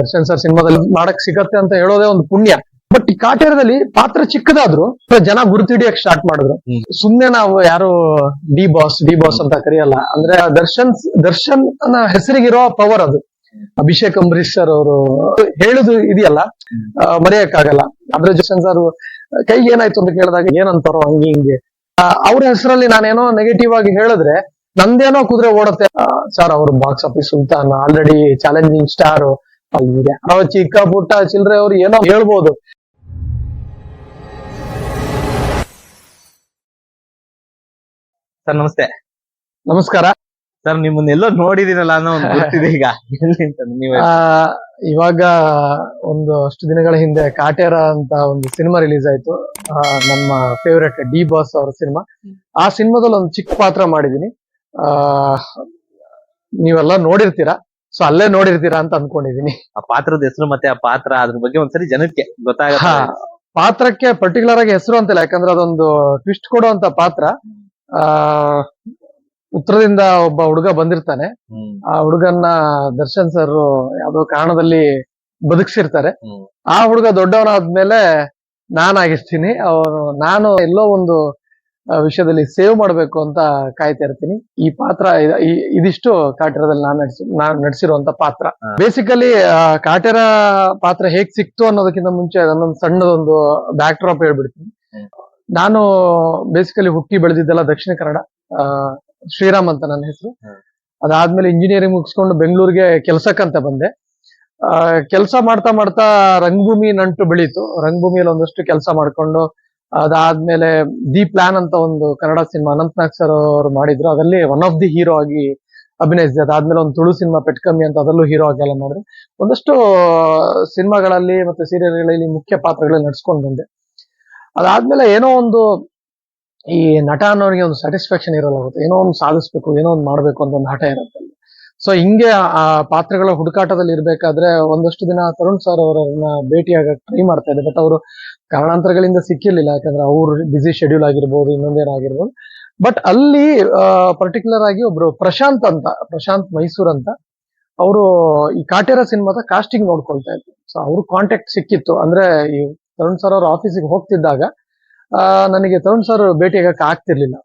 Darshan sir ಸಿನಿಮಾದಲ್ಲಿ ಮಾಡಕ್ ಸಿಗತ್ತೆ ಅಂತ ಹೇಳೋದೇ ಒಂದು ಪುಣ್ಯ. ಬಟ್ ಈ ಕಾಟೇರದಲ್ಲಿ ಪಾತ್ರ ಚಿಕ್ಕದಾದ್ರು ಜನ ಗುರುತಿಡಿಯಕ್ ಸ್ಟಾರ್ಟ್ ಮಾಡಿದ್ರು. ಸುಮ್ನೆ ನಾವು ಯಾರು ಡಿ ಬಾಸ್ ಡಿ ಬಾಸ್ ಅಂತ ಕರೆಯಲ್ಲ. ಅಂದ್ರೆ ದರ್ಶನ್ ದರ್ಶನ್ ಅನ್ನ ಹೆಸರಿಗಿರೋ ಪವರ್ ಅದು. ಅಭಿಷೇಕ್ ಅಂಬರೀಶ್ ಸರ್ ಅವರು ಹೇಳುದು ಇದೆಯಲ್ಲ. ಮರೆಯಕ್ಕಾಗಲ್ಲ. ಅದ್ರ ದರ್ಶನ್ ಸರ್ ಕೈಗೆ ಏನಾಯ್ತು ಅಂತ ಕೇಳಿದಾಗ ಏನಂತಾರೋ ಹಂಗೆ ಹಿಂಗೆ. ಅವ್ರ ಹೆಸರಲ್ಲಿ ನಾನೇನೋ ನೆಗೆಟಿವ್ ಆಗಿ ಹೇಳಿದ್ರೆ ನಂದೇನೋ ಕುದುರೆ ಓಡತ್ತೆ. ಸರ್ ಅವರು box office Sultan already challenging star ಯಾರೋ ಚಿಕ್ಕ ಪುಟ್ಟ ಚಿಲ್ರೆ ಅವ್ರು ಏನೋ ಹೇಳ್ಬೋದು. ಸರ್ ನಮಸ್ತೆ. ನಮಸ್ಕಾರ. ಸರ್ ನಿಮ್ಮನ್ನ ಎಲ್ಲೋ ನೋಡಿದಿರಲ್ಲ ಅನ್ನೋ ಒಂದು ಗೊತ್ತಿದೆ ಈಗ. ನೀವೇ. ಇವಾಗ ಒಂದು ಅಷ್ಟು ದಿನಗಳ ಹಿಂದೆ ಕಾಟೇರ ಅಂತ ಒಂದು ಸಿನಿಮಾ ರಿಲೀಸ್ ಆಯ್ತು. ನಮ್ಮ ಫೇವರೇಟ್ ಡಿ ಬಾಸ್ ಅವರ ಸಿನಿಮಾ. ಆ ಸಿನಿಮಾದಲ್ಲಿ ಒಂದು ಚಿಕ್ಕ ಪಾತ್ರ ಮಾಡಿದೀನಿ ಆ ನೀವೆಲ್ಲ ನೋಡಿರ್ತೀರಾ? ಸೊ ಅಲ್ಲೇ ನೋಡಿರ್ತೀರಾ ಅಂತ ಅನ್ಕೊಂಡಿದೀನಿ. ಆ ಪಾತ್ರದ ಹೆಸರು ಮತ್ತೆ ಆ ಪಾತ್ರ ಅದ್ರ ಬಗ್ಗೆ ಒಂದ್ಸರಿ ಜನಕ್ಕೆ ಗೊತ್ತಾಗ ಪಾತ್ರಕ್ಕೆ ಪರ್ಟಿಕ್ಯುಲರ್ ಆಗಿ ಹೆಸರು ಅಂತಿಲ್ಲ ಯಾಕಂದ್ರೆ ಅದೊಂದು ಟ್ವಿಸ್ಟ್ ಕೊಡುವಂತ ಪಾತ್ರ. ಆ ಉತ್ತರದಿಂದ ಒಬ್ಬ ಹುಡುಗ ಬಂದಿರ್ತಾನೆ. ಆ ಹುಡುಗನ್ನ ದರ್ಶನ್ ಸರ್ ಯಾವ್ದೋ ಕಾರಣದಲ್ಲಿ ಬದುಕ್ಸಿರ್ತಾರೆ. ಆ ಹುಡುಗ ದೊಡ್ಡವನಾದ್ಮೇಲೆ ನಾನಾಗಿಸ್ತೀನಿ ಅವನು ನಾನು ಎಲ್ಲೋ ಒಂದು ವಿಷಯದಲ್ಲಿ ಸೇವ್ ಮಾಡ್ಬೇಕು ಅಂತ ಕಾಯ್ತಾ ಇರ್ತೀನಿ. ಈ ಪಾತ್ರ ಇದಿಷ್ಟು ಕಾಟೇರದಲ್ಲಿ ನಾನು ನಾನ್ ನಾನು ನಡೆಸಿರುವಂತ ಪಾತ್ರ. ಬೇಸಿಕಲಿ ಕಾಟೇರ ಪಾತ್ರ ಹೇಗ್ ಸಿಕ್ತು ಅನ್ನೋದಕ್ಕಿಂತ ಮುಂಚೆ ನನ್ನೊಂದು ಸಣ್ಣದೊಂದು ಬ್ಯಾಕ್ ಡ್ರಾಪ್ ಹೇಳ್ಬಿಡ್ತೀನಿ. ನಾನು ಬೇಸಿಕಲಿ ಹುಟ್ಟಿ ಬೆಳೆದಿದ್ದೆಲ್ಲ ದಕ್ಷಿಣ ಕನ್ನಡ. ಶ್ರೀರಾಮ್ ಅಂತ ನನ್ನ ಹೆಸರು. ಅದಾದ್ಮೇಲೆ ಇಂಜಿನಿಯರಿಂಗ್ ಮುಗಿಸ್ಕೊಂಡು ಬೆಂಗಳೂರಿಗೆ ಕೆಲ್ಸಕ್ಕಂತ ಬಂದೆ. ಕೆಲಸ ಮಾಡ್ತಾ ಮಾಡ್ತಾ ರಂಗಭೂಮಿ ನಂಟು ಬೆಳೀತು. ರಂಗಭೂಮಿಯಲ್ಲಿ ಒಂದಷ್ಟು ಕೆಲಸ ಮಾಡ್ಕೊಂಡು ಅದಾದ್ಮೇಲೆ ದಿ ಪ್ಲಾನ್ ಅಂತ ಒಂದು ಕನ್ನಡ ಸಿನಿಮಾ ಅನಂತ್ ಸರ್ ಅವರು ಮಾಡಿದ್ರು. ಅದರಲ್ಲಿ ಒನ್ ಆಫ್ ದಿ ಹೀರೋ ಆಗಿ ಅಭಿನಯಿಸಿದೆ ಅದಾದ್ಮೇಲೆ ಒಂದು ತುಳು ಸಿನಿಮಾ ಪೆಟ್ಕಮ್ಮಿ ಅಂತ ಅದರಲ್ಲೂ ಹೀರೋ ಆಗಿ ಎಲ್ಲ ಮಾಡಿದ್ರೆ. ಒಂದಷ್ಟು ಸಿನಿಮಾಗಳಲ್ಲಿ ಮತ್ತೆ ಸೀರಿಯಲ್ಗಳಲ್ಲಿ ಮುಖ್ಯ ಪಾತ್ರಗಳಲ್ಲಿ ನಡ್ಸ್ಕೊಂಡು ಬಂದೆ. ಅದಾದ್ಮೇಲೆ ಏನೋ ಒಂದು ಈ ನಟ ಅನ್ನೋರಿಗೆ ಒಂದು ಸ್ಯಾಟಿಸ್ಫ್ಯಾಕ್ಷನ್ ಇರಲ್ಲ ಏನೋ ಒಂದು ಸಾಧಿಸ್ಬೇಕು, ಏನೋ ಒಂದು ಮಾಡ್ಬೇಕು ಅಂತ ಒಂದು ಹಠ ಇರುತ್ತೆ. ಸೊ ಹಿಂಗೆ, ಆ, ಪಾತ್ರಗಳ ಹುಡುಕಾಟದಲ್ಲಿ ಇರ್ಬೇಕಾದ್ರೆ ಒಂದಷ್ಟು ದಿನ ತರುಣ್ ಸರ್ ಅವರನ್ನ ಭೇಟಿಯಾಗಕ್ಕೆ ಟ್ರೈ ಮಾಡ್ತಾ ಇದ್ದೆ. ಬಟ್ ಅವರು ಕಾರಣಾಂತರಗಳಿಂದ ಸಿಕ್ಕಿರ್ಲಿಲ್ಲ. ಯಾಕಂದ್ರೆ ಅವ್ರ ಬಿಸಿ ಶೆಡ್ಯೂಲ್ ಆಗಿರ್ಬೋದು ಇನ್ನೊಂದೇನಾಗಿರ್ಬೋದು ಬಟ್ ಅಲ್ಲಿ ಪರ್ಟಿಕ್ಯುಲರ್ ಆಗಿ ಒಬ್ರು ಪ್ರಶಾಂತ್ ಅಂತ, ಪ್ರಶಾಂತ್ ಮೈಸೂರ್ ಅಂತ ಅವರು ಈ ಕಾಟೇರ ಸಿನಿಮಾದ ಕಾಸ್ಟಿಂಗ್ ನೋಡ್ಕೊಳ್ತಾ ಇದ್ರು. ಸೊ ಅವ್ರ ಕಾಂಟ್ಯಾಕ್ಟ್ ಸಿಕ್ಕಿತ್ತು. ಅಂದ್ರೆ ಈ ತರುಣ್ ಸರ್ ಅವ್ರ ಆಫೀಸಿಗೆ ಹೋಗ್ತಿದ್ದಾಗ ಆ, ನನಗೆ ತರುಣ್ ಸರ್ ಭೇಟಿಯಾಗಕ್ಕೆ ಆಗ್ತಿರ್ಲಿಲ್ಲ.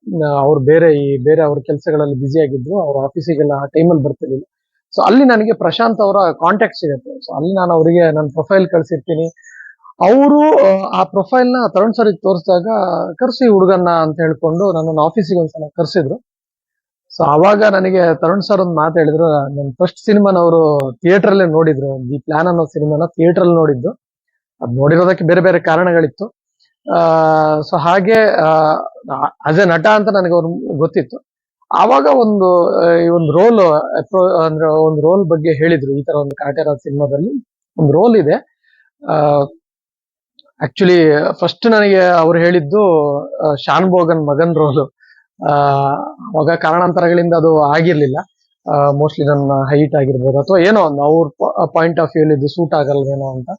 ಅವ್ರು ಬೇರೆ ಈ ಬೇರೆ ಅವ್ರ ಕೆಲಸಗಳಲ್ಲಿ ಬ್ಯುಸಿ ಆಗಿದ್ರು ಅವ್ರ ಆಫೀಸಿಗೆಲ್ಲ ಆ ಟೈಮಲ್ಲಿ ಬರ್ತಿರ್ಲಿಲ್ಲ. ಸೊ ಅಲ್ಲಿ ನನಗೆ ಪ್ರಶಾಂತ್ ಅವರ ಕಾಂಟ್ಯಾಕ್ಟ್ ಸಿಗುತ್ತೆ. ಸೊ ಅಲ್ಲಿ ನಾನು ಅವರಿಗೆ ನನ್ನ ಪ್ರೊಫೈಲ್ ಕಳ್ಸಿರ್ತೀನಿ. ಅವರು ಆ ಪ್ರೊಫೈಲ್ನ ತರುಣ್ ಸರ್ ತೋರಿಸಿದಾಗ ಕರ್ಸಿ ಹುಡುಗನ್ನ ಅಂತ ಹೇಳ್ಕೊಂಡು ನನ್ನನ್ನು ಆಫೀಸಿಗೆ ಒಂದ್ಸಲ ಕರ್ಸಿದ್ರು. ಸೊ ಅವಾಗ ನನಗೆ ತರುಣ್ ಸರ್ ಒಂದು ಮಾತು ಹೇಳಿದ್ರು. ನನ್ನ ಫಸ್ಟ್ ಸಿನಿಮಾನ ಅವರು ಥಿಯೇಟರ್ ಅಲ್ಲೇ ನೋಡಿದ್ರು. ದಿ ಪ್ಲಾನ್ ಅನ್ನೋ ಸಿನಿಮಾನ ಥಿಯೇಟರ್ ಅಲ್ಲಿ ನೋಡಿದ್ದು. ಅದ್ ನೋಡಿರೋದಕ್ಕೆ ಬೇರೆ ಬೇರೆ ಕಾರಣಗಳಿತ್ತು. ಸೊ ಹಾಗೆ ಆಸ್ ಎ ನಟ ಅಂತ ನನಗೆ ಅವ್ರು ಗೊತ್ತಿತ್ತು. ಆವಾಗ ಒಂದು ಈ ಒಂದು ರೋಲ್ ಅಂದ್ರೆ ಒಂದು ರೋಲ್ ಬಗ್ಗೆ ಹೇಳಿದ್ರು. ಈ ತರ ಒಂದು ಕಾಟೇರ ಸಿನಿಮಾದಲ್ಲಿ ಒಂದು ರೋಲ್ ಇದೆ. ಆಕ್ಚುಲಿ ಫಸ್ಟ್ ನನಗೆ ಅವ್ರು ಹೇಳಿದ್ದು ಶಾನ್ ಬೋಗನ್ ಮಗನ್ ರೋಲು ಆವಾಗ ಕಾರಣಾಂತರಗಳಿಂದ ಅದು ಆಗಿರ್ಲಿಲ್ಲ. ಮೋಸ್ಟ್ಲಿ ನನ್ನ ಹೈಟ್ ಆಗಿರ್ಬೋದು. ಅಥವಾ ಏನೋ ಒಂದು, ಅವ್ರ ಪಾಯಿಂಟ್ ಆಫ್ ವ್ಯೂ ಇದು ಸೂಟ್ ಆಗಲ್ವೇನೋ ಅಂತ.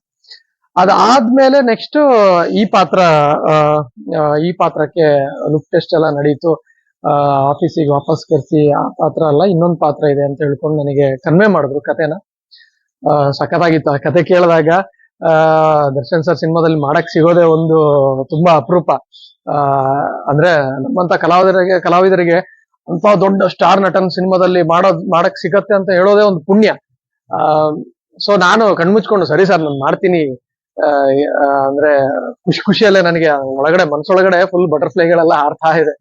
ಅದಾದ್ಮೇಲೆ ನೆಕ್ಸ್ಟ್ ಈ ಪಾತ್ರ ಈ ಪಾತ್ರಕ್ಕೆ ಲುಕ್ ಟೆಸ್ಟ್ ಎಲ್ಲ ನಡೀತು. ಆಫೀಸಿಗೆ ವಾಪಸ್ ಕರೆಸಿ ಆ ಪಾತ್ರ ಅಲ್ಲ, ಇನ್ನೊಂದು ಪಾತ್ರ ಇದೆ ಅಂತ ಹೇಳ್ಕೊಂಡು ನನಗೆ ಕನ್ವೆ ಮಾಡಿದ್ರು ಕತೆನ ಸಖತ್ತಾಗಿತ್ತು. ಆ ಕತೆ ಕೇಳಿದಾಗ ದರ್ಶನ್ ಸರ್ ಸಿನಿಮಾದಲ್ಲಿ ಮಾಡಕ್ ಸಿಗೋದೇ ಒಂದು ತುಂಬಾ ಅಪರೂಪ. ಅಂದ್ರೆ ನಮ್ಮಂತ ಕಲಾವಿದರಿಗೆ ಕಲಾವಿದರಿಗೆ ಅಂತ ದೊಡ್ಡ ಸ್ಟಾರ್ ನಟನ್ ಸಿನಿಮಾದಲ್ಲಿ ಮಾಡೋದ್ ಮಾಡಕ್ ಸಿಗತ್ತೆ ಅಂತ ಹೇಳೋದೇ ಒಂದು ಪುಣ್ಯ. ಸೊ ನಾನು ಕಣ್ಮುಚ್ಕೊಂಡು, ಸರಿ ಸರ್ ನಾನು ಮಾಡ್ತೀನಿ. ಅಂದ್ರೆ ಖುಷಿ ಖುಷಿಯಲ್ಲೇ ನನಗೆ ಒಳಗಡೆ ಮನಸ್ಸೊಳಗಡೆ ಫುಲ್ ಬಟರ್ಫ್ಲೈಗಳೆಲ್ಲ ಹಾರ್ತಾ ಇದೆ.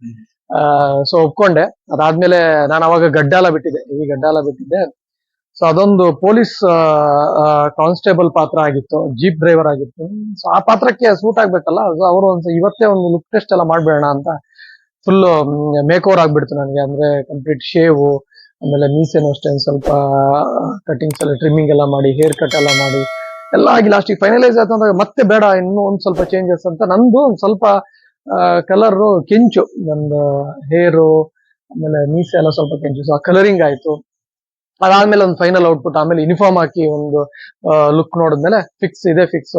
ಸೊ ಒಪ್ಕೊಂಡೆ. ಅದಾದ್ಮೇಲೆ ನಾನು ಅವಾಗ ಗಡ್ಡಾಲ ಬಿಟ್ಟಿದ್ದೆ. ಈ ಗಡ್ಡಾಲ ಬಿಟ್ಟಿದ್ದೆ. ಸೊ ಅದೊಂದು ಪೊಲೀಸ್ ಕಾನ್ಸ್ಟೇಬಲ್ ಪಾತ್ರ ಆಗಿತ್ತು. ಜೀಪ್ ಡ್ರೈವರ್ ಆಗಿತ್ತು. ಸೊ ಆ ಪಾತ್ರಕ್ಕೆ ಸೂಟ್ ಆಗ್ಬೇಕಲ್ಲ. ಸೊ ಅವರು ಒಂದು ಇವತ್ತೇ ಒಂದು ಲುಕ್ ಟೆಸ್ಟ್ ಎಲ್ಲ ಮಾಡ್ಬೇಡ ಅಂತ ಫುಲ್ ಮೇಕ್ ಓವರ್ ಆಗ್ಬಿಡ್ತು ನನಗೆ. ಅಂದ್ರೆ ಕಂಪ್ಲೀಟ್ ಶೇವು ಆಮೇಲೆ ಮೀಸೆನೂ ಅಷ್ಟೇ ಸ್ವಲ್ಪ ಕಟಿಂಗ್ಸ್ ಎಲ್ಲ ಟ್ರಿಮ್ಮಿಂಗ್ ಎಲ್ಲ ಮಾಡಿ ಹೇರ್ ಕಟ್ ಎಲ್ಲ ಮಾಡಿ ಎಲ್ಲ ಆಗಿ ಲಾಸ್ಟಿಗೆ ಫೈನಲೈಸ್ ಆಯ್ತು ಅಂದಾಗ ಮತ್ತೆ ಬೇಡ. ಇನ್ನೂ ಒಂದು ಸ್ವಲ್ಪ ಚೇಂಜಸ್ ಅಂತ. ನಂದು ಒಂದು ಸ್ವಲ್ಪ ಕಲರ್ ಕೆಂಚು. ನಂದು ಹೇರು ಆಮೇಲೆ ಮೀಸೆ ಎಲ್ಲ ಸ್ವಲ್ಪ ಕೆಂಚು. ಸೊ ಆ ಕಲರಿಂಗ್ ಆಯ್ತು. ಅದಾದ್ಮೇಲೆ ಒಂದು ಫೈನಲ್ ಔಟ್ಪುಟ್ ಆಮೇಲೆ ಯೂನಿಫಾರ್ಮ್ ಹಾಕಿ ಒಂದು ಲುಕ್ ನೋಡಿದ್ಮೇಲೆ ಫಿಕ್ಸ್ ಇದೆ ಫಿಕ್ಸ್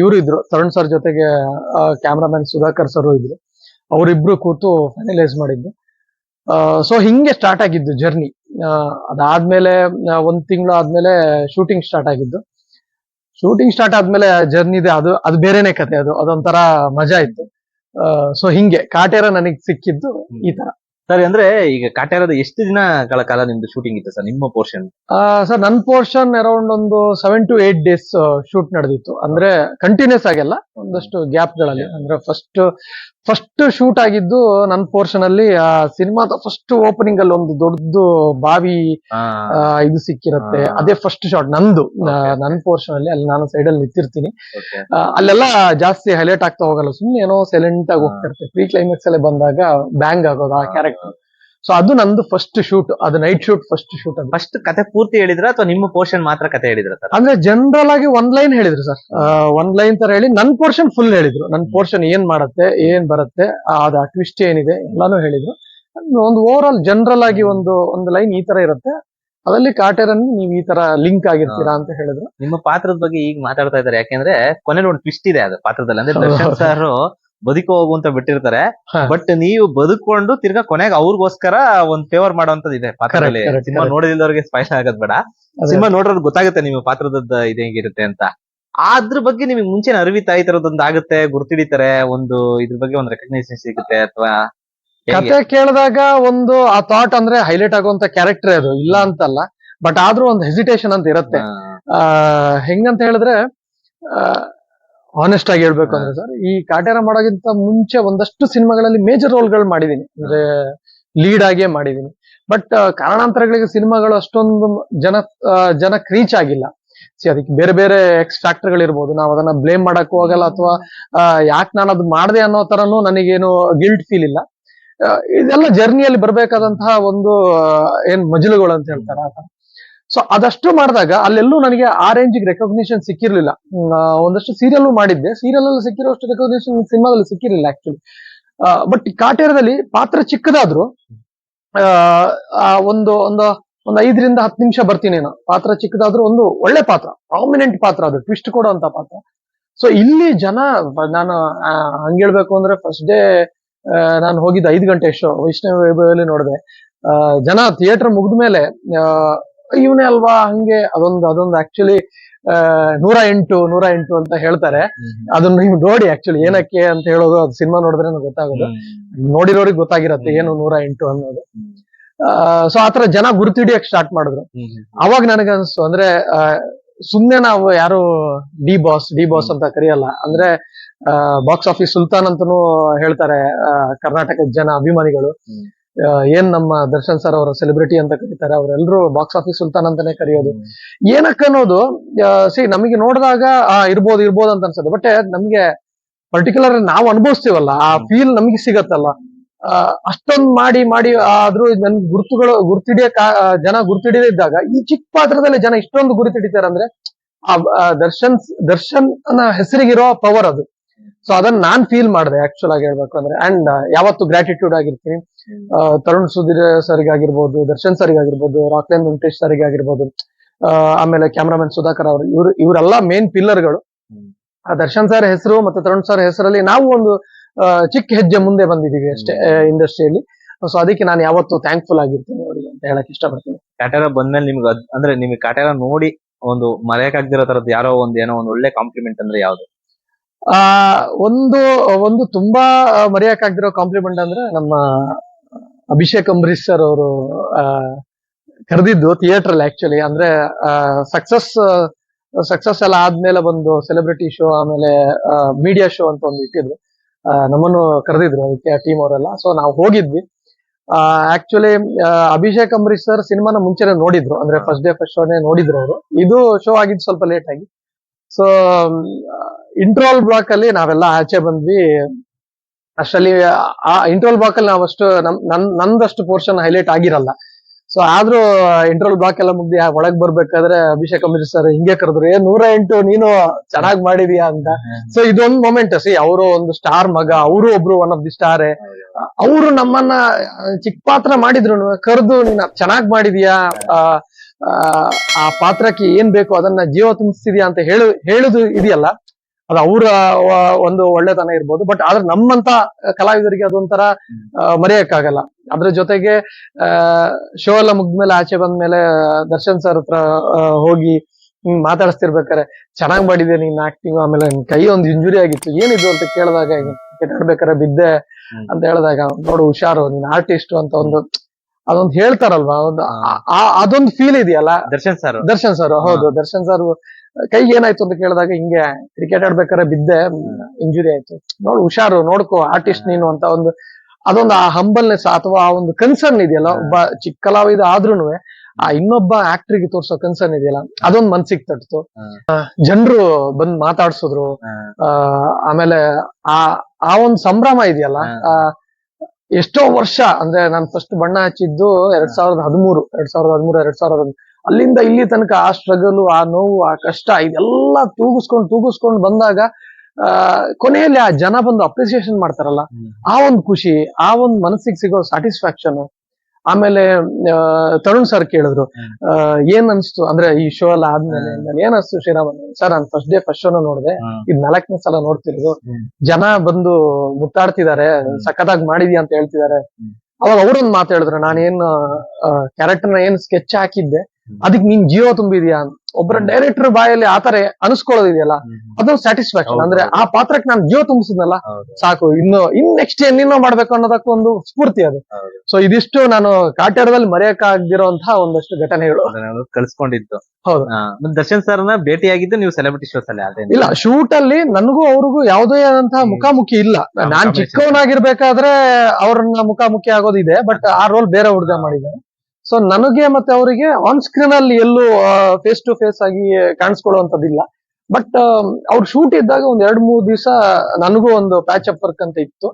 ಇವರು ಇದ್ರು. ತರುಣ್ ಸರ್ ಜೊತೆಗೆ ಕ್ಯಾಮ್ರಾಮನ್ ಸುಧಾಕರ್ ಸರ್ ಇದ್ರು. ಅವರಿಬ್ರು ಕೂತು ಫೈನಲೈಸ್ ಮಾಡಿದ್ದು. ಸೊ ಹಿಂಗೆ ಸ್ಟಾರ್ಟ್ ಆಗಿದ್ದು ಜರ್ನಿ ಅದಾದ್ಮೇಲೆ ಒಂದು ತಿಂಗಳು ಆದ್ಮೇಲೆ ಶೂಟಿಂಗ್ ಸ್ಟಾರ್ಟ್ ಆಗಿದ್ದು. ಶೂಟಿಂಗ್ ಸ್ಟಾರ್ಟ್ ಆದ್ಮೇಲೆ ಜರ್ನಿ ಇದೆ. ಅದು ಅದು ಬೇರೆನೆ ಕತೆ. ಅದು ಅದೊಂಥರ ಮಜಾ ಇತ್ತು. ಸೊ ಹಿಂಗೆ. ಕಾಟೇರ ನನಗ್ ಸಿಕ್ಕಿದ್ದು ಈ ತರ. ಸರಿ ಅಂದ್ರೆ ಈಗ ಕಾಟೇರದ ಎಷ್ಟು ದಿನಗಳ ಕಾಲ ನಿಮ್ದು ಶೂಟಿಂಗ್ ಇತ್ತು ಸರ್? ನಿಮ್ಮ ಪೋರ್ಷನ್ ಸರ್ ನನ್ನ ಪೋರ್ಷನ್ ಅರೌಂಡ್ ಒಂದು seven to eight days shoot ನಡೆದಿತ್ತು. ಅಂದ್ರೆ ಕಂಟಿನ್ಯೂಸ್ ಆಗಿಲ್ಲ. ಒಂದಷ್ಟು ಗ್ಯಾಪ್ಗಳಲ್ಲಿ. ಅಂದ್ರೆ ಫಸ್ಟ್ ಫಸ್ಟ್ ಶೂಟ್ ಆಗಿದ್ದು ನನ್ನ ಪೋರ್ಷನ್ ಅಲ್ಲಿ ಆ ಸಿನಿಮಾದ ಫಸ್ಟ್ ಓಪನಿಂಗ್ ಅಲ್ಲಿ ಒಂದು ದೊಡ್ಡದು ಬಾವಿ ಇದು ಸಿಕ್ಕಿರುತ್ತೆ. ಅದೇ ಫಸ್ಟ್ ಶಾಟ್ ನಂದು. ನನ್ನ ಪೋರ್ಷನ್ ಅಲ್ಲಿ ಅಲ್ಲಿ ನಾನು ಸೈಡ್ ಅಲ್ಲಿ ನಿಂತಿರ್ತೀನಿ. ಅಲ್ಲೆಲ್ಲ ಜಾಸ್ತಿ ಹೈಲೈಟ್ ಆಗ್ತಾ ಹೋಗಲ್ಲ. ಸುಮ್ನೆ ಏನೋ ಸೈಲೆಂಟ್ ಆಗಿ ಹೋಗ್ತಾ ಹೋಗ್ತಿರ್ತೆ ಪ್ರೀ ಕ್ಲೈಮ್ಯಾಕ್ಸ್ ಅಲ್ಲಿ ಬಂದಾಗ ಬ್ಯಾಂಗ್ ಆಗೋದು ಆ. ಕ್ಯಾರೆಕ್ಟರ್ ಸೊ ಅದು ನಂದು ಫಸ್ಟ್ ಶೂಟ್ ಅದು ನೈಟ್ ಶೂಟ್ ಫಸ್ಟ್ ಶೂಟ್ ಅದು. ಫಸ್ಟ್ ಕತೆ ಪೂರ್ತಿ ಹೇಳಿದ್ರ ಅಥವಾ ನಿಮ್ಮ ಪೋರ್ಷನ್ ಮಾತ್ರ ಕತೆ ಹೇಳಿದ್ರ ಸರ್ ಅಂದ್ರೆ ಜನರಲ್ ಆಗಿ ಒನ್ ಲೈನ್ ಹೇಳಿದ್ರು ಸರ್ ಒನ್ ಲೈನ್ ತರ ಹೇಳಿ ನನ್ ಪೋರ್ಷನ್ ಫುಲ್ ಹೇಳಿದ್ರು. ನನ್ ಪೋರ್ಷನ್ ಏನ್ ಮಾಡತ್ತೆ ಏನ್ ಬರುತ್ತೆ ಆ, ಅದು ಟ್ವಿಸ್ಟ್ ಏನಿದೆ ಎಲ್ಲಾನು ಹೇಳಿದ್ರು. ಒಂದು ಓವರ್ ಆಲ್ ಜನರಲ್ ಆಗಿ ಒಂದು ಒಂದು ಲೈನ್ ಈ ತರ ಇರುತ್ತೆ. ಅದರಲ್ಲಿ ಕಾಟೇರನ್ನು ನೀವು ಈ ತರ ಲಿಂಕ್ ಆಗಿರ್ತೀರಾ ಅಂತ ಹೇಳಿದ್ರು. ನಿಮ್ಮ ಪಾತ್ರದ ಬಗ್ಗೆ ಈಗ ಮಾತಾಡ್ತಾ ಇದ್ದಾರೆ. ಯಾಕೆಂದ್ರೆ ಕೊನೆಯಲ್ಲಿ ಒಂದು ಟ್ವಿಸ್ಟ್ ಇದೆ ಅದು ಪಾತ್ರದಲ್ಲಿ. ಅಂದ್ರೆ. ದರ್ಶನ್ ಸರ್ ಬದುಕು ಹೋಗು ಅಂತ ಬಿಟ್ಟಿರ್ತಾರೆ. ಹಾ. ಬಟ್ ನೀವು ಬದುಕೊಂಡು ತಿರ್ಗಾ ಕೊನೆಗೆ ಅವ್ರಿಗೋಸ್ಕರ ಒಂದ್ ಫೇವರ್ ಮಾಡುವಂತದ್ದು ಇದೆ ಪಾತ್ರದಲ್ಲಿ. Correct, correct, cinema correct. ನೋಡಿದವ್ರಿಗೆ ಸ್ಪೈಸ್ ಆಗದ್ ಬೇಡ. ಅದೇ. ಸಿನಿಮಾ ನೋಡೋರ್ ಗೊತ್ತಾಗುತ್ತೆ ನಿಮ್ಮ ಪಾತ್ರದ ಇದು ಹೆಂಗಿರುತ್ತೆ ಅಂತ. ಅದ್ರ ಬಗ್ಗೆ ನಿಮಗೆ ಮುಂಚೆನೆ ಅರಿವಿತಾ ಈ ತರದೊಂದು ಆಗುತ್ತೆ ಗುರ್ತಿಡಿತಾರೆ ಒಂದು ಇದ್ರ ಬಗ್ಗೆ ಒಂದು ರೆಕಗ್ನೈಸೇಷನ್ ಸಿಗುತ್ತೆ ಅಥವಾ ಕತೆ ಕೇಳಿದಾಗ ಒಂದು ಆ ಥಾಟ್ ಅಂದ್ರೆ ಹೈಲೈಟ್ ಆಗುವಂತ ಕ್ಯಾರೆಕ್ಟರ್ ಅದು ಇಲ್ಲ ಅಂತಲ್ಲ. ಬಟ್ ಆದ್ರೂ ಒಂದು ಹೆಸಿಟೇಷನ್ ಅಂತ ಇರುತ್ತೆ. ಆ, ಹೆಂಗಂತ ಹೇಳಿದ್ರೆ ಆನೆಸ್ಟ್ ಆಗಿ ಹೇಳ್ಬೇಕು ಅಂದ್ರೆ ಸರ್ ಈ ಕಾಟೇರ ಮಾಡೋಕ್ಕಿಂತ ಮುಂಚೆ ಒಂದಷ್ಟು ಸಿನಿಮಾಗಳಲ್ಲಿ ಮೇಜರ್ ರೋಲ್ಗಳು ಮಾಡಿದೀನಿ. ಅಂದ್ರೆ ಲೀಡ್ ಆಗೇ ಮಾಡಿದೀನಿ. ಬಟ್ ಕಾರಣಾಂತರಗಳಿಗೆ ಸಿನಿಮಾಗಳು ಅಷ್ಟೊಂದು ಜನ ಜನಕ್ಕೆ ರೀಚ್ ಆಗಿಲ್ಲ. ಸಿ ಅದಕ್ಕೆ ಬೇರೆ ಬೇರೆ ಎಕ್ಸ್ ಫ್ಯಾಕ್ಟರ್ ಇರ್ಬೋದು. ನಾವು ಅದನ್ನ ಬ್ಲೇಮ್ ಮಾಡಕ್ ಹೋಗಲ್ಲ ಅಥವಾ ಯಾಕೆ ನಾನು ಅದು ಮಾಡಿದೆ ಅನ್ನೋ ತರನು ನನಗೇನು ಗಿಲ್ಟ್ ಫೀಲ್ ಇಲ್ಲ. ಇದೆಲ್ಲ ಜರ್ನಿಯಲ್ಲಿ ಬರ್ಬೇಕಾದಂತಹ ಒಂದು ಏನ್ ಮಜಲುಗಳು ಅಂತ ಹೇಳ್ತಾರೆ? ಸೊ ಅದಷ್ಟು ಮಾಡಿದಾಗ ಅಲ್ಲೆಲ್ಲೂ ನನಗೆ ಆ ರೇಂಜ್ ರೆಕಗ್ನಿಷನ್ ಸಿಕ್ಕಿರ್ಲಿಲ್ಲ. ಒಂದಷ್ಟು ಸೀರಿಯಲ್ ಮಾಡಿದ್ದೆ. ಸೀರಿಯಲ್ ಅಲ್ಲಿ ಸಿಕ್ಕಿರೋಷ್ಟು ರೆಕಗ್ನಿಷನ್ ಸಿನಿಮಾದಲ್ಲಿ ಸಿಕ್ಕಿರಲಿಲ್ಲ ಆಕ್ಚುಲಿ ಬಟ್ ಕಾಟೇರದಲ್ಲಿ ಪಾತ್ರ ಚಿಕ್ಕದಾದ್ರು. ಒಂದು ಒಂದು ಒಂದು ಐದರಿಂದ ಹತ್ತು ನಿಮಿಷ ಬರ್ತೀನಿ ನಾನು. ಪಾತ್ರ ಚಿಕ್ಕದಾದ್ರೂ ಒಂದು ಒಳ್ಳೆ ಪಾತ್ರ ಪ್ರಾಮಿನೆಂಟ್ ಪಾತ್ರ ಅದು ಟ್ವಿಸ್ಟ್ ಅಂತ ಪಾತ್ರ. ಸೊ ಇಲ್ಲಿ ಜನ ನಾನು ಆ, ಹಂಗ್ ಹೇಳ್ಬೇಕು ಅಂದ್ರೆ ಫಸ್ಟ್ ಡೇ ನಾನು ಹೋಗಿದ್ದ ಐದು ಗಂಟೆ ಶೋ ವೈಷ್ಣವ ವೈಭವಲ್ಲಿ ನೋಡಿದೆ. ಜನ ಥಿಯೇಟರ್ ಮುಗಿದ್ಮೇಲೆ ಇವನೇ ಅಲ್ವಾ? ಹಂಗೆ ಅದೊಂದು ಅದೊಂದು ಆಕ್ಚುಲಿ ನೂರ ಎಂಟು ನೂರ ಎಂಟು ಅಂತ ಹೇಳ್ತಾರೆ. ಅದನ್ನ ನೀವು ನೋಡಿ ಆಕ್ಚುಲಿ ಏನಕ್ಕೆ ಅಂತ ಹೇಳೋದು ಅದು ಸಿನಿಮಾ ನೋಡಿದ್ರೆ ಗೊತ್ತಾಗೋದು. ನೋಡಿರೋರಿಗೆ ಗೊತ್ತಾಗಿರತ್ತೆ ಏನು ನೂರ ಎಂಟು ಅನ್ನೋದು. ಸೊ ಆತರ ಜನ ಗುರುತಿಡಿಯಕ್ ಸ್ಟಾರ್ಟ್ ಮಾಡಿದ್ರು. ಅವಾಗ ನನಗನ್ಸ್ತು ಅಂದ್ರೆ ಸುಮ್ನೆ ನಾವು ಯಾರು ಡಿ ಬಾಸ್ ಡಿ ಬಾಸ್ ಅಂತ ಕರೆಯಲ್ಲ. ಅಂದ್ರೆ ಬಾಕ್ಸ್ ಆಫೀಸ್ ಸುಲ್ತಾನ್ ಅಂತಾನೂ ಹೇಳ್ತಾರೆ ಕರ್ನಾಟಕದ ಜನ ಅಭಿಮಾನಿಗಳು. ಏನ್ ನಮ್ಮ ದರ್ಶನ್ ಸರ್ ಅವರ ಸೆಲೆಬ್ರಿಟಿ ಅಂತ ಕರೀತಾರೆ ಅವರೆಲ್ಲರೂ ಬಾಕ್ಸ್ ಆಫೀಸ್ ಸುಲ್ತಾನ್ ಅಂತಾನೆ ಕರೆಯೋದು. ಏನಕ್ಕನ್ನೋದು ಸಿ ನಮಗೆ ನೋಡಿದಾಗ ಆ, ಇರ್ಬೋದು ಇರ್ಬೋದು ಅಂತ ಅನ್ಸುತ್ತೆ. ಬಟ್ ನಮ್ಗೆ ಪರ್ಟಿಕ್ಯುಲರ್ ನಾವು ಅನುಭವಿಸ್ತೀವಲ್ಲ ಆ ಫೀಲ್ ನಮಗೆ ಸಿಗತ್ತಲ್ಲ. ಅಷ್ಟೊಂದ್ ಮಾಡಿ ಮಾಡಿ ಆದ್ರೂ ನನ್ ಗುರುತುಗಳು ಗುರ್ತಿಡಿಯ ಜನ ಜನ ಗುರ್ತಿಡಿದಾಗ ಈ ಚಿಕ್ಕ ಪಾತ್ರದಲ್ಲಿ ಜನ ಇಷ್ಟೊಂದು ಗುರುತಿಡಿತಾರೆ ಅಂದ್ರೆ ಆ ದರ್ಶನ್ ದರ್ಶನ್ ಅನ್ನ ಹೆಸರಿಗಿರೋ ಪವರ್ ಅದು. ಸೊ ಅದನ್ನ ನಾನ್ ಫೀಲ್ ಮಾಡಿದೆ ಆಕ್ಚುಲ್ ಆಗಿ ಹೇಳ್ಬೇಕು ಅಂದ್ರೆ. ಅಂಡ್ ಯಾವತ್ತು ಗ್ರಾಟಿಟ್ಯೂಡ್ ಆಗಿರ್ತೀನಿ. ತರುಣ್ ಸುಧೀರ್ ಸರ್ಗೆ ಆಗಿರ್ಬೋದು ದರ್ಶನ್ ಸರ್ಗೆ ಆಗಿರ್ಬೋದು ರಾಕ್ಲೈನ್ ವೆಂಕಟೇಶ್ ಸರ್ಗೆ ಆಗಿರ್ಬೋದು ಆ, ಆಮೇಲೆ ಕ್ಯಾಮ್ರಾಮನ್ ಸುಧಾಕರ್ ಅವರು ಇವ್ರು ಇವರೆಲ್ಲ ಮೇನ್ ಪಿಲ್ಲರ್ಗಳು ಆ ದರ್ಶನ್ ಸರ್ ಹೆಸರು ಮತ್ತೆ ತರುಣ್ ಸರ್ ಹೆಸರಲ್ಲಿ ನಾವು ಒಂದು ಚಿಕ್ಕ ಹೆಜ್ಜೆ ಮುಂದೆ ಬಂದಿದೀವಿ ಅಷ್ಟೇ ಇಂಡಸ್ಟ್ರಿಯಲ್ಲಿ ಸೊ ಅದಕ್ಕೆ ನಾನು ಯಾವತ್ತು ಥ್ಯಾಂಕ್ಫುಲ್ ಆಗಿರ್ತೀನಿ ಅವರಿಗೆ ಅಂತ ಹೇಳಕ್ ಇಷ್ಟಪಡ್ತೀನಿ. ಕಾಟೇರ ಬಂದ್ಮೇಲೆ ನಿಮ್ಗೆ ಅದ್- ಅಂದ್ರೆ ನಿಮ್ಗೆ ಕಾಟೇರ ನೋಡಿ ಒಂದು ಮರೆಯಕ್ಕಾಗ್ದಿರೋ ತರದ್ ಯಾರೋ ಒಂದು ಏನೋ ಒಂದು ಒಳ್ಳೆ ಕಾಂಪ್ಲಿಮೆಂಟ್ ಅಂದ್ರೆ ಯಾವ್ದು? ಆ ಒಂದು ಒಂದು ತುಂಬಾ ಮರೆಯಕ್ಕಾಗ್ದಿರೋ ಕಾಂಪ್ಲಿಮೆಂಟ್ ಅಂದ್ರೆ ನಮ್ಮ ಅಭಿಷೇಕ್ ಅಂಬರೀಶ್ ಸರ್ ಅವರು ಕರೆದಿದ್ದು ಥಿಯೇಟರ್ ಅಲ್ಲಿ ಆಕ್ಚುಲಿ ಅಂದ್ರೆ ಸಕ್ಸಸ್ ಸಕ್ಸಸ್ ಎಲ್ಲ ಆದ್ಮೇಲೆ ಒಂದು ಸೆಲೆಬ್ರಿಟಿ ಶೋ ಆಮೇಲೆ ಮೀಡಿಯಾ ಶೋ ಅಂತ ಒಂದು ಇಟ್ಟಿದ್ರು. ನಮ್ಮನ್ನು ಕರೆದಿದ್ರು ಅದಕ್ಕೆ ಟೀಮ್ ಅವರೆಲ್ಲ. ಸೊ ನಾವು ಹೋಗಿದ್ವಿ. ಆಕ್ಚುಲಿ ಅಭಿಷೇಕ್ ಅಂಬರೀಶ್ ಸರ್ ಸಿನಿಮಾನ ಮುಂಚೆನೆ ನೋಡಿದ್ರು. ಅಂದ್ರೆ ಫಸ್ಟ್ ಡೇ ಫಸ್ಟ್ ಶೋನೇ ನೋಡಿದ್ರು ಅವರು. ಇದು ಶೋ ಆಗಿದ್ದು ಸ್ವಲ್ಪ ಲೇಟ್ ಆಗಿ. ಸೊ ಇಂಟ್ರೋಲ್ ಬ್ಲಾಕ್ ಅಲ್ಲಿ ನಾವೆಲ್ಲ ಆಚೆ ಬಂದ್ವಿ. ಅಷ್ಟರಲ್ಲಿ ಆ ಇಂಟ್ರೋಲ್ ಬ್ಲಾಕ್ ಅಲ್ಲಿ ನಾವಷ್ಟು ನಮ್ ನಂದಷ್ಟು ಪೋರ್ಷನ್ ಹೈಲೈಟ್ ಆಗಿರಲ್ಲ. ಸೊ ಆದ್ರೂ ಇಂಟ್ರೋಲ್ ಬ್ಲಾಕ್ ಎಲ್ಲ ಮುಗ್ದಿ ಒಳಗ್ ಬರ್ಬೇಕಾದ್ರೆ ಅಭಿಷೇಕ್ ಅಂಬರೀಶ್ ಸರ್ ಹಿಂಗೆ ಕರೆದ್ರು, ಏ, ನೂರ ಎಂಟು ನೀನು ಚೆನ್ನಾಗ್ ಮಾಡಿದೀಯಾ ಅಂತ? ಸೊ ಇದೊಂದು ಮೊಮೆಂಟ್ ಸಿ ಅವರು ಒಂದು ಸ್ಟಾರ್ ಮಗ, ಅವರು ಒಬ್ರು ಒನ್ ಆಫ್ ದಿ ಸ್ಟಾರ್ ಅವರು ನಮ್ಮನ್ನ ಚಿಕ್ಕ ಪಾತ್ರ ಮಾಡಿದ್ರು ಕರೆದು ನೀನ್ ಚೆನ್ನಾಗ್ ಮಾಡಿದೀಯಾ? ಆ ಪಾತ್ರಕ್ಕೆ ಏನ್ ಬೇಕು ಅದನ್ನ ಜೀವ ತುಂಬಿಸ್ತಿದ್ಯಾ ಅಂತ ಹೇಳು, ಹೇಳುದು ಇದೆಯಲ್ಲ. ಅದು ಅವರ ಒಂದು ಒಳ್ಳೆತನ ಇರ್ಬೋದು. ಬಟ್ ಆದ್ರೆ ನಮ್ಮಂತ ಕಲಾವಿದರಿಗೆ ಅದೊಂಥರ ಮರೆಯಕ್ಕಾಗಲ್ಲ. ಅದ್ರ ಜೊತೆಗೆ ಶೋ ಎಲ್ಲ ಮುಗ್ದ್ಮೇಲೆ ಆಚೆ ಬಂದ್ಮೇಲೆ ದರ್ಶನ್ ಸರ್ ಹತ್ರ ಹೋಗಿ ಮಾತಾಡಿಸ್ತಿರ್ಬೇಕಾರೆ ಚೆನ್ನಾಗ್ ಮಾಡಿದೆ ನೀನ್ ಆಕ್ಟಿಂಗ್ ಆಮೇಲೆ ನಿನ್ ಕೈ ಒಂದು ಇಂಜುರಿ ಆಗಿತ್ತು. ಏನಿದು? ಅಂತ ಕೇಳಿದಾಗ ಕ್ರಿಕೆಟ್ ಆಡ್ಬೇಕಾರೆ ಬಿದ್ದೆ. ಅಂತ ಹೇಳಿದಾಗ ನೋಡು ಹುಷಾರು ನೀನ್ ಆರ್ಟಿಸ್ಟ್ ಅಂತ ಒಂದು ಅದೊಂದು ಹೇಳ್ತಾರಲ್ವಾ? ಒಂದು ಅದೊಂದು ಫೀಲ್ ಇದೆಯಲ್ಲ? ದರ್ಶನ್ ಸರ್. ದರ್ಶನ್ ಸರ್ ಹೌದು. ದರ್ಶನ್ ಸರ್ ಕೈಗೆ ಏನಾಯ್ತು ಅಂತ ಕೇಳಿದಾಗ ಹಿಂಗೆ ಕ್ರಿಕೆಟ್ ಆಡ್ಬೇಕಾದ್ರೆ ಬಿದ್ದೆ ಇಂಜುರಿ ಆಯ್ತು. ನೋಡು ಹುಷಾರು ನೋಡ್ಕೋ ಆರ್ಟಿಸ್ಟ್ ನೀನು ಅಂತ ಒಂದು ಅದೊಂದು ಆ ಹಂಬಲ್ನೆಸ್ ಅಥವಾ ಆ ಒಂದು ಕನ್ಸರ್ನ್ ಇದೆಯಲ್ಲ ಒಬ್ಬ ಚಿಕ್ಕ ಕಲಾವಿದ ಆದ್ರೂನು ಆ ಇನ್ನೊಬ್ಬ ಆಕ್ಟ್ರಿಗೆ ತೋರ್ಸೋ ಕನ್ಸರ್ನ್ ಇದೆಯಲ್ಲ ಅದೊಂದು ಮನ್ಸಿಗೆ ತಟ್ತು. ಜನರು ಬಂದ್ ಮಾತಾಡ್ಸಿದ್ರು. ಆ, ಆಮೇಲೆ ಆ ಆ ಒಂದು ಸಂಭ್ರಮ ಇದೆಯಲ್ಲ. ಎಷ್ಟೋ ವರ್ಷ ಅಂದ್ರೆ ನಾನು ಫಸ್ಟ್ ಬಣ್ಣ ಹಚ್ಚಿದ್ದು ಎರಡ್ ಸಾವಿರದ ಹದಿಮೂರು ಎರಡ್ ಸಾವಿರದ ಹದಿಮೂರು ಎರಡ್ ಸಾವಿರದ. ಅಲ್ಲಿಂದ ಇಲ್ಲಿ ತನಕ ಆ ಸ್ಟ್ರಗಲ್ ಆ ನೋವು ಆ ಕಷ್ಟ ಇದೆಲ್ಲ ತೂಗಿಸ್ಕೊಂಡು ತೂಗಿಸ್ಕೊಂಡು ಬಂದಾಗ ಆ ಕೊನೆಯಲ್ಲಿ ಆ ಜನ ಬಂದು ಅಪ್ರಿಸಿಯೇಷನ್ ಮಾಡ್ತಾರಲ್ಲ ಆ ಒಂದು ಖುಷಿ ಆ ಒಂದು ಮನಸ್ಸಿಗೆ ಸಿಗೋ ಸ್ಯಾಟಿಸ್ಫ್ಯಾಕ್ಷನ್ ಆಮೇಲೆ ತರುಣ್ ಸರ್ ಕೇಳಿದ್ರು ಏನ್ ಅನ್ಸ್ತು? ಅಂದ್ರೆ ಈ ಶೋ ಎಲ್ಲ ಆದ್ಮೇಲೆ ನಾನು ಏನ್ ಅನ್ಸ್ತು ಶ್ರೀರಾಮನ್? ಸರ್ ನಾನು ಫಸ್ಟ್ ಡೇ ಫಸ್ಟ್ ಶೋನ ನೋಡಿದೆ. ಇದ್ ನಾಲ್ಕನೇ ಸಲ ನೋಡ್ತಿರೋದು. ಜನ ಬಂದು ಮುತ್ತಾಡ್ತಿದ್ದಾರೆ ಹ್ಮ್. ಸಖತ್ತಾಗಿ ಮಾಡಿದ್ಯಾ ಅಂತ ಹೇಳ್ತಿದ್ದಾರೆ. ಅವಾಗ ಅವ್ರೊಂದು ಮಾತಾಡಿದ್ರು ನಾನೇನ್ ಕ್ಯಾರೆಕ್ಟರ್ ಏನ್ ಸ್ಕೆಚ್ ಹಾಕಿದ್ದೆ ಹ್ಮ್. ಅದಕ್ ನೀನ್ ಜೀವ ತುಂಬಿದ್ಯಾ? ಒಬ್ಬರ ಡೈರೆಕ್ಟರ್ ಬಾಯಲ್ಲಿ ಆತರ ಅನಿಸ್ಕೊಳ್ಳೋದಿದೆಯಲ್ಲ ಅದೊಂದು ಸ್ಯಾಟಿಸ್ಫ್ಯಾಕ್ಷನ್ ಅಂದ್ರೆ ಆ ಪಾತ್ರಕ್ಕೆ ನಾನು ಜೀವ ತುಂಬಿಸಿದ್ನಲ್ಲ ಸಾಕು. ಇನ್ನು ಇನ್ ನೆಕ್ಸ್ಟ್ ಏನೇನೋ ಮಾಡ್ಬೇಕು ಅನ್ನೋದಕ್ಕೆ ಒಂದು ಸ್ಫೂರ್ತಿ ಅದು. ಸೊ ಇದಿಷ್ಟು ನಾನು ಕಾಟ್ಯಾಡದಲ್ಲಿ ಮರೆಯಕ್ಕಾಗಿರೋಂತಹ ಒಂದಷ್ಟು ಘಟನೆಗಳು. ಕಳ್ಸ್ಕೊಂಡಿದ್ದು. ಹೌದು. ದರ್ಶನ್ ಸರ್ನ ಭೇಟಿಯಾಗಿದ್ದು ನೀವು ಸೆಲೆಬ್ರಿಟಿ ಶೋಸ್ ಅಲ್ಲಿ ಇಲ್ಲ ಶೂಟ್ ಅಲ್ಲಿ ನನಗೂ ಅವ್ರಿಗೂ ಯಾವುದೇ ಆದಂತಹ ಮುಖಾಮುಖಿ ಇಲ್ಲ. ನಾನ್. ಚಿಕ್ಕವನಾಗಿರ್ಬೇಕಾದ್ರೆ ಅವ್ರನ್ನ ಮುಖಾಮುಖಿ ಆಗೋದಿದೆ ಬಟ್ ಆ ರೋಲ್ ಬೇರೆ ಹುಡುಗ ಮಾಡಿದ್ದಾರೆ. ಸೊ ನನಗೆ ಮತ್ತೆ ಅವರಿಗೆ ಆನ್ ಸ್ಕ್ರೀನ್ ಅಲ್ಲಿ ಎಲ್ಲೂ ಫೇಸ್ ಟು ಫೇಸ್ ಆಗಿ ಕಾಣಿಸ್ಕೊಳ್ಳುವಂತದ್ದಿಲ್ಲ ಬಟ್ ಅವ್ರ ಶೂಟ್ ಇದ್ದಾಗ ಒಂದ್ ಎರಡ್ ಮೂರ್ ದಿವಸ ನನಗೂ ಒಂದು ಪ್ಯಾಚ್ ಅಪ್ ವರ್ಕ್ ಅಂತ ಇತ್ತು.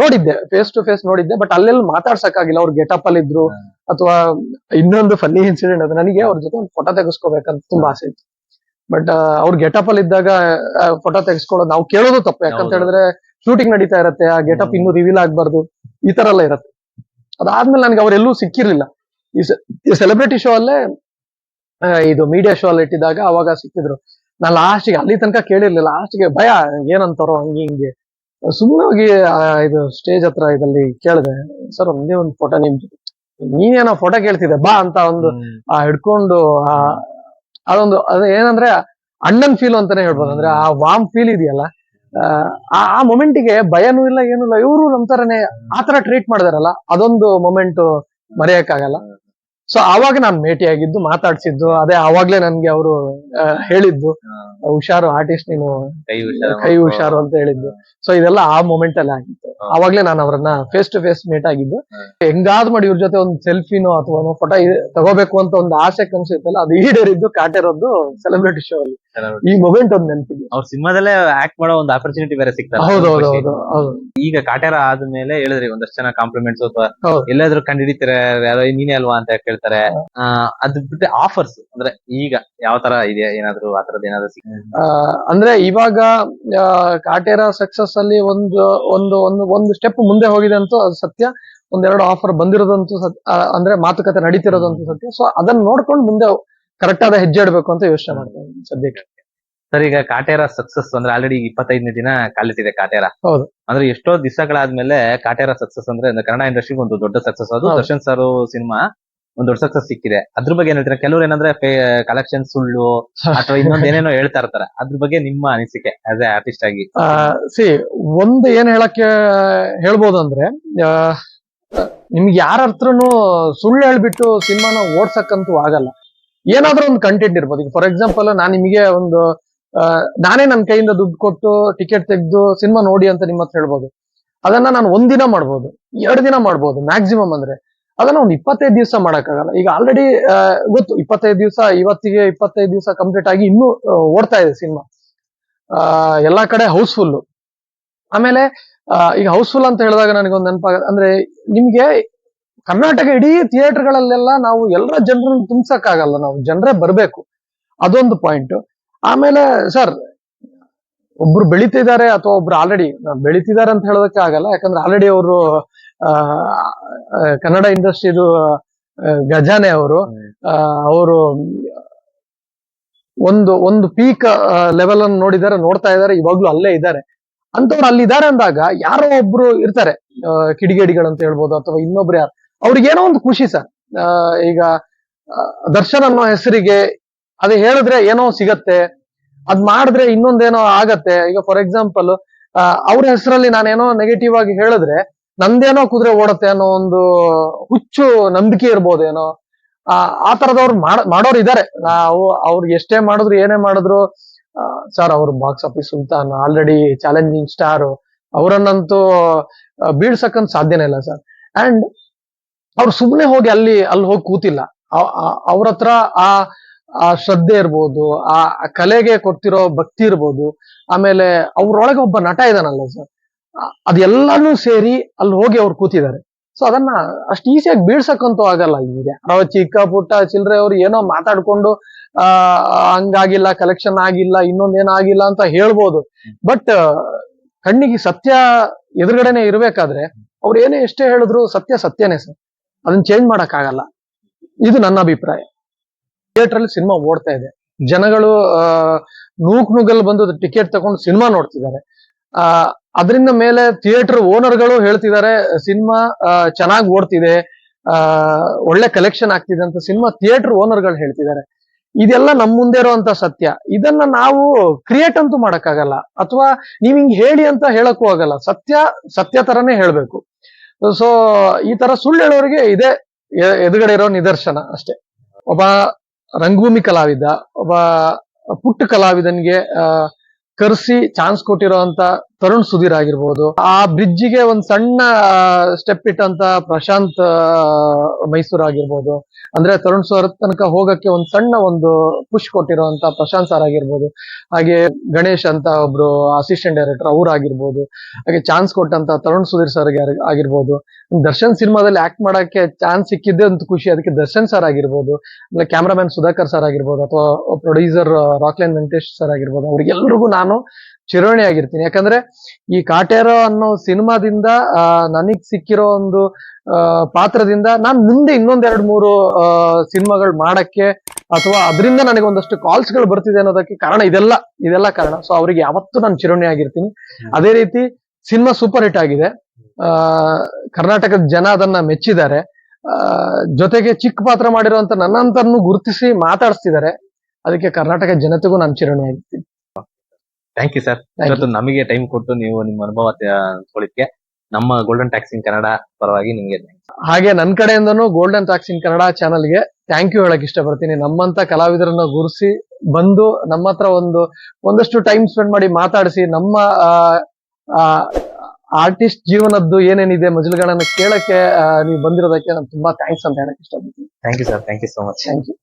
ನೋಡಿದ್ದೆ ಫೇಸ್ ಟು ಫೇಸ್ ನೋಡಿದ್ದೆ ಬಟ್ ಅಲ್ಲೆಲ್ಲ ಮಾತಾಡ್ಸಕ್ಕಾಗಿಲ್ಲ ಅವ್ರು ಗೆಟಪ್ ಅಲ್ಲಿ ಇದ್ರು. ಅಥವಾ ಇನ್ನೊಂದು ಫನ್ನಿ ಇನ್ಸಿಡೆಂಟ್ ಅದು ನನಗೆ ಅವ್ರ ಜೊತೆ ಒಂದು ಫೋಟೋ ತೆಗೆಸ್ಕೋಬೇಕಂತ ತುಂಬಾ ಆಸೆ ಇತ್ತು. ಬಟ್ ಅವ್ರ ಗೆಟಪ್ ಅಲ್ಲಿ ಇದ್ದಾಗ ಫೋಟೋ ತೆಗೆಸ್ಕೊಳ್ಳೋದು ನಾವು ಕೇಳೋದು ತಪ್ಪು. ಯಾಕಂತ. ಹೇಳಿದ್ರೆ ಶೂಟಿಂಗ್ ನಡೀತಾ ಇರತ್ತೆ ಆ ಗೆಟಪ್. ಇನ್ನೂ ರಿವೀಲ್ ಆಗ್ಬಾರ್ದು ಈ ತರ ಎಲ್ಲ ಇರತ್ತೆ. ಅದಾದ್ಮೇಲೆ ನನಗೆ ಅವರೆಲ್ಲೂ ಸಿಕ್ಕಿರ್ಲಿಲ್ಲ. ಈ ಸೆಲೆಬ್ರಿಟಿ ಶೋ ಅಲ್ಲೇ ಇದು ಮೀಡಿಯಾ ಶೋ ಅಲ್ಲಿ ಇಟ್ಟಿದ್ದಾಗ ಅವಾಗ ಸಿಕ್ಕಿದ್ರು. ನಾನು ಲಾಸ್ಟ್ಗೆ ಅಲ್ಲಿ ತನಕ ಕೇಳಿರ್ಲಿಲ್ಲ. ಲಾಸ್ಟ್ಗೆ ಭಯ ಏನಂತಾರೋ ಹಂಗೆ ಹಿಂಗೆ. ಸುಮ್ಮನೆ ಹೋಗಿ ಇದು ಸ್ಟೇಜ್ ಹತ್ರ ಇದಲ್ಲಿ ಕೇಳಿದೆ ಸರ್ ಒಂದೇ ಒಂದು ಫೋಟೋ ನಿಮ್ ನೀನೇನೋ ಫೋಟೋ ಕೇಳ್ತಿದ್ದೆ ಬಾ ಅಂತ ಒಂದು ಹಿಡ್ಕೊಂಡು ಆ ಅದೊಂದು ಅದು ಏನಂದ್ರೆ ಅಣ್ಣನ್ ಫೀಲ್ ಅಂತಾನೆ ಹೇಳ್ಬೋದು. ಅಂದ್ರೆ ಆ ವಾಮ್ ಫೀಲ್ ಇದೆಯಲ್ಲ. ಆ ಆ ಮೊಮೆಂಟಿಗೆ ಭಯನೂ ಇಲ್ಲ ಏನೂ ಇಲ್ಲ. ಇವರು ನಮ್ ತರನೇ ಆ ತರ ಟ್ರೀಟ್ ಮಾಡಿದಾರಲ್ಲ. ಅದೊಂದು ಮೊಮೆಂಟ್ ಮರೆಯಕ್ಕಾಗಲ್ಲ ಸೊ ಆವಾಗ ನಾನು ಭೇಟಿಯಾಗಿದ್ದು ಮಾತಾಡ್ಸಿದ್ದು ಅದೇ ಆವಾಗ್ಲೇ ನನ್ಗೆ ಅವರು ಹೇಳಿದ್ದು. ಹುಷಾರು ಆರ್ಟಿಸ್ಟ್ ನೀನು ಕೈ ಹುಷಾರು ಕೈ ಹುಷಾರು ಅಂತ ಹೇಳಿದ್ದು. ಸೊ ಇದೆಲ್ಲ ಆ ಮೂಮೆಂಟ್ ಅಲ್ಲಿ ಆಗಿತ್ತು. ಅವಾಗ್ಲೇ ನಾನು ಅವರನ್ನ ಫೇಸ್ ಟು ಫೇಸ್ ಮೀಟ್ ಆಗಿದ್ದು. ಹೆಂಗಾದ್ ಮಾಡಿ ಇವ್ರ ಜೊತೆ ಒಂದು ಸೆಲ್ಫಿನೋ ಅಥವಾ ಫೋಟೋ ತಗೋಬೇಕು ಅಂತ ಒಂದು ಆಸೆ ಕನ್ಸಿತ್ತಲ್ಲ ಅದು ಈಡೇರಿದ್ದು ಕಾಟಿರೋದು ಸೆಲೆಬ್ರಿಟಿ ಶೋ ಅಲ್ಲಿ. ಈ ಮೊಮೆಂಟ್ ಒಂದು ನೆನಪಿದೆ. ಅವ್ರ ಸಿನಿಮಾದಲ್ಲೇ ಆಕ್ಟ್ ಮಾಡೋ ಒಂದು ಆಪರ್ಚುನಿಟಿ ಬೇರೆ ಸಿಗ್ತಾರೆ ಹೌದು ಹೌದು ಹೌದು ಈಗ ಕಾಟೇರ ಆದ್ಮೇಲೆ ಹೇಳಿದ್ರಿ ಒಂದಷ್ಟು ಜನ ಕಾಂಪ್ಲಿಮೆಂಟ್ಸ್ ಅಥವಾ ಎಲ್ಲಾದ್ರೂ ಕಂಡು ಹಿಡಿತಾರೆ ಯಾರೋ ನೀನೇ ಅಲ್ವಾ ಅಂತ ಕೇಳ್ತಾರೆ. ಅದ್ ಬಿಟ್ಟು ಆಫರ್ಸ್ ಅಂದ್ರೆ ಈಗ ಯಾವ ತರ ಇದೆ ಏನಾದ್ರು ಆ ತರದ್ ಏನಾದ್ರು ಅಂದ್ರೆ ಇವಾಗ ಕಾಟೇರ ಸಕ್ಸಸ್ ಅಲ್ಲಿ ಒಂದು ಒಂದು ಒಂದು ಒಂದು ಸ್ಟೆಪ್ ಮುಂದೆ ಹೋಗಿದೆ ಅಂತೂ ಅದು ಸತ್ಯ. ಒಂದೆರಡು ಆಫರ್ ಬಂದಿರೋದಂತೂ ಸತ್ಯ ಅಂದ್ರೆ ಮಾತುಕತೆ ನಡೀತಿರೋದಂತೂ ಸತ್ಯ. ಸೊ ಅದನ್ನ ನೋಡ್ಕೊಂಡು ಮುಂದೆ ಕರೆಕ್ಟ್ ಆದ ಹೆಜ್ಜೆ ಇಡಬೇಕು ಅಂತ ಯೋಚನೆ ಮಾಡ್ತಾ ಇದ್ದೀನಿ ಸದ್ಯಕ್ಕೆ. ಸರ್ ಈಗ ಕಾಟೇರ ಸಕ್ಸಸ್ ಅಂದ್ರೆ ಆಲ್ರೆಡಿ ಇಪ್ಪತ್ತೈದನೇ ದಿನ ಕಾಲಿಟ್ಟಿದೆ ಕಾಟೇರ ಹೌದು. ಅಂದ್ರೆ ಎಷ್ಟೋ ದಿವಸಗಳಾದ್ಮೇಲೆ ಕಾಟೇರ ಸಕ್ಸಸ್ ಅಂದ್ರೆ ಕನ್ನಡ ಇಂಡಸ್ಟ್ರಿಗೆ ಒಂದು ದೊಡ್ಡ ಸಕ್ಸಸ್ ಅದು. Darshan sir cinema. ಒಂದ್ ದೊಡ್ಡ ಸಕ್ಸಸ್ ಸಿಕ್ಕಿದೆ. ಅದ್ರ ಬಗ್ಗೆ ಏನ್ ಹೇಳ್ತೀರಾ? ಕೆಲವ್ರು ಏನಂದ್ರೆ ಕಲೆಕ್ಷನ್ ಸುಳ್ಳು, ಅಥವಾ ಇನ್ನೊಂದ್ ಏನೇನೋ ಹೇಳ್ತಾ ಇರ್ತಾರೆ ಅದ್ರ ಬಗ್ಗೆ ನಿಮ್ಮ ಅನಿಸಿಕೆ ಆಸ್ ಎ ಆರ್ಟಿಸ್ಟ್ ಆಗಿ. ಸಿ ಒಂದು ಏನ್ ಹೇಳಕ್ಕೆ, ಹೇಳ್ಬೋದು ಅಂದ್ರೆ ನಿಮ್ಗೆ ಯಾರ ಹತ್ರನು ಸುಳ್ಳು ಹೇಳ್ಬಿಟ್ಟು ಸಿನಿಮಾನ ಓಡ್ಸಕ್ಕಂತೂ ಆಗಲ್ಲ. ಏನಾದ್ರೂ ಒಂದು ಕಂಟೆಂಟ್ ಇರ್ಬೋದು. ಈಗ ಫಾರ್ ಎಕ್ಸಾಂಪಲ್ ನಾನು ನಿಮಗೆ ಒಂದು ನಾನೇ ನನ್ನ ಕೈಯಿಂದ ದುಡ್ಡು ಕೊಟ್ಟು ಟಿಕೆಟ್ ತೆಗೆದು ಸಿನಿಮಾ ನೋಡಿ ಅಂತ ನಿಮ್ಮ ಹತ್ರ ಹೇಳ್ಬೋದು. ಅದನ್ನ ನಾನು ಒಂದಿನ ಮಾಡ್ಬೋದು. ಎರಡು ದಿನ ಮಾಡ್ಬೋದು. ಮ್ಯಾಕ್ಸಿಮಮ್ ಅಂದ್ರೆ. ಅದನ್ನ ಒಂದು ಇಪ್ಪತ್ತೈದು ದಿವಸ ಮಾಡಕ್ಕಾಗಲ್ಲ. ಈಗ ಆಲ್ರೆಡಿ ಗೊತ್ತು, ಇಪ್ಪತ್ತೈದು ದಿವಸ, ಇವತ್ತಿಗೆ ಇಪ್ಪತ್ತೈದು ದಿವಸ ಕಂಪ್ಲೀಟ್ ಆಗಿ ಇನ್ನೂ ಓಡ್ತಾ ಇದೆ ಸಿನಿಮಾ ಎಲ್ಲಾ ಕಡೆ ಹೌಸ್ಫುಲ್ ಆಮೇಲೆ ಈಗ ಹೌಸ್ಫುಲ್ ಅಂತ ಹೇಳಿದಾಗ ನನಗೊಂದು ನೆನಪಾಗ, ಅಂದ್ರೆ ನಿಮ್ಗೆ ಕರ್ನಾಟಕ ಇಡೀ ಥಿಯೇಟರ್ ಗಳಲ್ಲೆಲ್ಲ ನಾವು ಎಲ್ಲರ ಜನರನ್ನು ತುಂಬಸಕ್ಕಾಗಲ್ಲ. ನಾವು ಜನರೇ ಬರಬೇಕು. ಅದೊಂದು ಪಾಯಿಂಟ್ ಆಮೇಲೆ ಸರ್ ಒಬ್ರು ಬೆಳಿತಿದ್ದಾರೆ ಅಥವಾ ಒಬ್ರು ಆಲ್ರೆಡಿ ಬೆಳಿತಿದ್ದಾರೆ ಅಂತ ಹೇಳೋದಕ್ಕೆ ಆಗಲ್ಲ. ಯಾಕಂದ್ರೆ ಆಲ್ರೆಡಿ ಅವರು ಕನ್ನಡ ಇಂಡಸ್ಟ್ರಿದು ಗಜಾನೆ ಅವರು ಅವರು ಒಂದು ಒಂದು ಪೀಕ್ ಲೆವೆಲ್ ಅನ್ನು ನೋಡಿದ್ದಾರೆ ನೋಡ್ತಾ ಇದ್ದಾರೆ ಇವಾಗ್ಲೂ ಅಲ್ಲೇ ಇದ್ದಾರೆ. ಅಂತವ್ರು ಅಲ್ಲಿ ಇದ್ದಾರೆ ಅಂದಾಗ ಯಾರೋ ಒಬ್ರು ಇರ್ತಾರೆ ಆ, ಅಂತ ಹೇಳ್ಬೋದು ಅಥವಾ ಇನ್ನೊಬ್ರು ಯಾರು. ಅವ್ರಿಗೇನೋ ಒಂದು ಖುಷಿ ಸರ್. ಈಗ ದರ್ಶನ್ ಅನ್ನೋ ಹೆಸರಿಗೆ ಅದು ಹೇಳಿದ್ರೆ ಏನೋ ಸಿಗತ್ತೆ ಅದ್ ಮಾಡಿದ್ರೆ ಇನ್ನೊಂದೇನೋ ಆಗತ್ತೆ. ಈಗ ಫಾರ್ ಎಕ್ಸಾಂಪಲ್ ಅವ್ರ ಹೆಸರಲ್ಲಿ ನಾನೇನೋ ನೆಗೆಟಿವ್ ಆಗಿ ಹೇಳಿದ್ರೆ ನಂದೇನೋ ಕುದುರೆ ಓಡತ್ತೆ ಅನ್ನೋ ಒಂದು ಹುಚ್ಚು ನಂಬಿಕೆ ಇರ್ಬೋದೇನೋ, ಆ ಆ ತರದವ್ರು ಮಾಡ, ಮಾಡೋರು ಇದಾರೆ. ನಾವು ಅವ್ರು ಎಷ್ಟೇ ಮಾಡಿದ್ರು, ಏನೇ ಮಾಡಿದ್ರು ಸರ್ ಅವ್ರು box office Sultan already challenging star. ಅವರನ್ನಂತೂ ಬೀಳ್ಸಕ್ಕಂತ ಸಾಧ್ಯನೇ ಇಲ್ಲ ಸರ್. ಅಂಡ್ ಅವ್ರು ಸುಮ್ಮನೆ ಹೋಗಿ ಅಲ್ಲಿ ಅಲ್ಲಿ ಹೋಗಿ ಕೂತಿಲ್ಲ. ಅವ್ರ ಹತ್ರ ಆ ಆ ಶ್ರದ್ಧೆ ಇರ್ಬೋದು, ಆ ಆ ಕಲೆಗೆ ಕೊಡ್ತಿರೋ ಭಕ್ತಿ ಇರ್ಬೋದು. ಆಮೇಲೆ ಅವ್ರೊಳಗೆ ಒಬ್ಬ ನಟ ಇದಾನಲ್ಲ ಸರ್. ಅದೆಲ್ಲಾನು ಸೇರಿ ಅಲ್ಲಿ ಹೋಗಿ ಅವ್ರು ಕೂತಿದ್ದಾರೆ. ಸೊ ಅದನ್ನ ಅಷ್ಟು ಈಸಿಯಾಗಿ ಬೀಳ್ಸಕ್ಕಂತೂ ಆಗಲ್ಲ ಈಗ ನಾವು ಚಿಕ್ಕ ಪುಟ್ಟ ಚಿಲ್ರೆ ಅವ್ರು ಏನೋ ಮಾತಾಡ್ಕೊಂಡು, ಆ, ಹಂಗಾಗಿಲ್ಲ ಕಲೆಕ್ಷನ್ ಆಗಿಲ್ಲ ಇನ್ನೊಂದೇನಾಗಿಲ್ಲ ಅಂತ ಹೇಳ್ಬೋದು. ಬಟ್ ಕಣ್ಣಿಗೆ ಸತ್ಯ ಎದುರುಗಡೆನೆ ಇರ್ಬೇಕಾದ್ರೆ ಅವ್ರು ಏನೇ ಎಷ್ಟೇ ಹೇಳಿದ್ರು ಸತ್ಯ ಸತ್ಯನೇ ಸರ್. ಅದನ್ನ ಚೇಂಜ್ ಮಾಡಕ್ ಆಗಲ್ಲ. ಇದು ನನ್ನ ಅಭಿಪ್ರಾಯ. ಥಿಯೇಟರ್ ಅಲ್ಲಿ ಸಿನಿಮಾ ಓಡ್ತಾ ಇದೆ. ಜನಗಳು ನೂಕ್ ನುಗ್ಗಲ್ ಬಂದು ಟಿಕೆಟ್ ತಗೊಂಡು ಸಿನಿಮಾ ನೋಡ್ತಿದ್ದಾರೆ. ಆ ಅದರಿಂದ ಮೇಲೆ ಥಿಯೇಟರ್ ಓನರ್ಗಳು ಹೇಳ್ತಿದ್ದಾರೆ, ಸಿನಿಮಾ ಚೆನ್ನಾಗಿ ಓಡ್ತಿದೆ ಒಳ್ಳೆ ಕಲೆಕ್ಷನ್ ಆಗ್ತಿದೆ ಅಂತ ಸಿನಿಮಾ ಥಿಯೇಟರ್ ಓನರ್ಗಳು ಹೇಳ್ತಿದ್ದಾರೆ. ಇದೆಲ್ಲ ನಮ್ಮ ಮುಂದೆ ಇರುವಂತ ಸತ್ಯ. ಇದನ್ನ ನಾವು ಕ್ರಿಯೇಟ್ ಅಂತೂ ಮಾಡಕ್ಕಾಗಲ್ಲ. ಅಥವಾ ನೀವ್ ಹಿಂಗ್ ಹೇಳಿ ಅಂತ ಹೇಳಕ್ಕೂ ಆಗಲ್ಲ. ಸತ್ಯ ಸತ್ಯ ತರನೇ ಹೇಳ್ಬೇಕು. ಸೊ, ಈ ತರ ಸುಳ್ಳು ಹೇಳೋರಿಗೆ ಇದೇ ಎ- ಎದುರುಗಡೆ ಇರೋ ನಿದರ್ಶನ ಅಷ್ಟೇ. ಒಬ್ಬ ರಂಗಭೂಮಿ ಕಲಾವಿದ, ಒಬ್ಬ ಪುಟ್ಟ ಕಲಾವಿದನ್ಗೆ ಕರ್ಸಿ ಚಾನ್ಸ್ ಕೊಟ್ಟಿರೋಂತ ತರುಣ್ ಸುಧೀರ್ ಆಗಿರ್ಬೋದು. ಆ ಬ್ರಿಡ್ಜಿಗೆ ಒಂದ್ ಸಣ್ಣ ಸ್ಟೆಪ್ ಇಟ್ಟಂತ ಪ್ರಶಾಂತ್ ಮೈಸೂರ್ ಆಗಿರ್ಬೋದು. ಅಂದ್ರೆ ತರುಣ್ ಸರ್ ತನಕ ಹೋಗಕ್ಕೆ ಒಂದ್ ಸಣ್ಣ ಒಂದು ಪುಷ್ ಕೊಟ್ಟಿರುವಂತ ಪ್ರಶಾಂತ್ ಸರ್ ಆಗಿರ್ಬೋದು. ಹಾಗೆ ಗಣೇಶ್ ಅಂತ ಒಬ್ರು ಅಸಿಸ್ಟೆಂಟ್ ಡೈರೆಕ್ಟರ್ ಅವ್ರು ಆಗಿರ್ಬೋದು. ಹಾಗೆ ಚಾನ್ಸ್ ಕೊಟ್ಟಂತ ತರುಣ್ ಸುಧೀರ್ ಸರ್ ಆಗಿರ್ಬೋದು. ದರ್ಶನ್ ಸಿನಿಮಾದಲ್ಲಿ ಆಕ್ಟ್ ಮಾಡಕ್ಕೆ ಚಾನ್ಸ್ ಸಿಕ್ಕಿದ್ದೆ ಒಂದು ಖುಷಿ. ಅದಕ್ಕೆ ದರ್ಶನ್ ಸರ್ ಆಗಿರ್ಬೋದು. ಆಮೇಲೆ ಕ್ಯಾಮ್ರಾಮನ್ ಸುಧಾಕರ್ ಸರ್ ಆಗಿರ್ಬೋದು ಅಥವಾ ಪ್ರೊಡ್ಯೂಸರ್ ರಾಕ್ಲೈನ್ ವೆಂಕಟೇಶ್ ಸರ್ ಆಗಿರ್ಬೋದು. ಅವ್ರಿಗೆಲ್ರಿಗೂ ನಾನು ಚಿರೋಣಿ ಆಗಿರ್ತೀನಿ ಯಾಕಂದ್ರೆ ಈ ಕಾಟೇರೋ ಅನ್ನೋ ಸಿನಿಮಾದಿಂದ ನನಗ್ ಸಿಕ್ಕಿರೋ ಒಂದು ಪಾತ್ರದಿಂದ ನಾನು ಮುಂದೆ ಇನ್ನೊಂದೆರಡು ಎರಡ್ ಮೂರು ಸಿನಿಮಾಗಳು ಮಾಡಕ್ಕೆ ಅಥವಾ ಅದರಿಂದ ನನಗೆ ಒಂದಷ್ಟು ಕಾಲ್ಸ್ಗಳು ಬರ್ತಿದೆ ಅನ್ನೋದಕ್ಕೆ ಕಾರಣ ಇದೆಲ್ಲ ಇದೆಲ್ಲ ಕಾರಣ. ಸೊ ಅವರಿಗೆ ಯಾವತ್ತೂ ನಾನು ಚಿರೋಣಿ ಆಗಿರ್ತೀನಿ. ಅದೇ ರೀತಿ ಸಿನಿಮಾ ಸೂಪರ್ ಹಿಟ್ ಆಗಿದೆ. ಆ ಕರ್ನಾಟಕದ ಜನ ಅದನ್ನ ಮೆಚ್ಚಿದ್ದಾರೆ. ಜೊತೆಗೆ ಚಿಕ್ಕ ಪಾತ್ರ ಮಾಡಿರುವಂತ ನನ್ನಂತರನ್ನು ಗುರುತಿಸಿ ಮಾತಾಡಿಸ್ತಿದ್ದಾರೆ. ಅದಕ್ಕೆ ಕರ್ನಾಟಕ ಜನತೆಗೂ ನಾನು ಚಿರೋಣಿ ಆಗಿರ್ತೀನಿ. ಥ್ಯಾಂಕ್ ಯು ಸರ್ ಇವತ್ತು ನಮಗೆ ಟೈಮ್ ಕೊಟ್ಟು ನೀವು ನಿಮ್ಮ ಅನುಭವ ಹಂಚ್ಕೊಳ್ಳಿಕ್ಕೆ ನಮ್ಮ ಗೋಲ್ಡನ್ ಟ್ಯಾಕ್ಸಿಂಗ್ ಕನ್ನಡ ಪರವಾಗಿ ನಿಮಗೆ ಹಾಗೆ ನನ್ನ ಕಡೆಯಿಂದನು ಗೋಲ್ಡನ್ ಟ್ಯಾಕ್ಸ್ ಇನ್ ಕನ್ನಡ ಚಾನಲ್ಗೆ ಥ್ಯಾಂಕ್ ಯು ಹೇಳಕ್ ಇಷ್ಟಪಡ್ತೀನಿ. ನಮ್ಮಂತ ಕಲಾವಿದರನ್ನ ಗುರುಸಿ ಬಂದು ನಮ್ಮ ಹತ್ರ ಒಂದು ಒಂದಷ್ಟು ಟೈಮ್ ಸ್ಪೆಂಡ್ ಮಾಡಿ ಮಾತಾಡಿಸಿ ನಮ್ಮ ಆರ್ಟಿಸ್ಟ್ ಜೀವನದ್ದು ಏನೇನಿದೆ ಮಜಲುಗಳನ್ನ ಕೇಳಕ್ಕೆ ನೀವು ಬಂದಿರೋದಕ್ಕೆ ನಾನು ತುಂಬಾ ಥ್ಯಾಂಕ್ಸ್ ಅಂತ ಹೇಳಕ್ ಇಷ್ಟಪಡ್ತೀನಿ. Thank you sir thank you so much thank you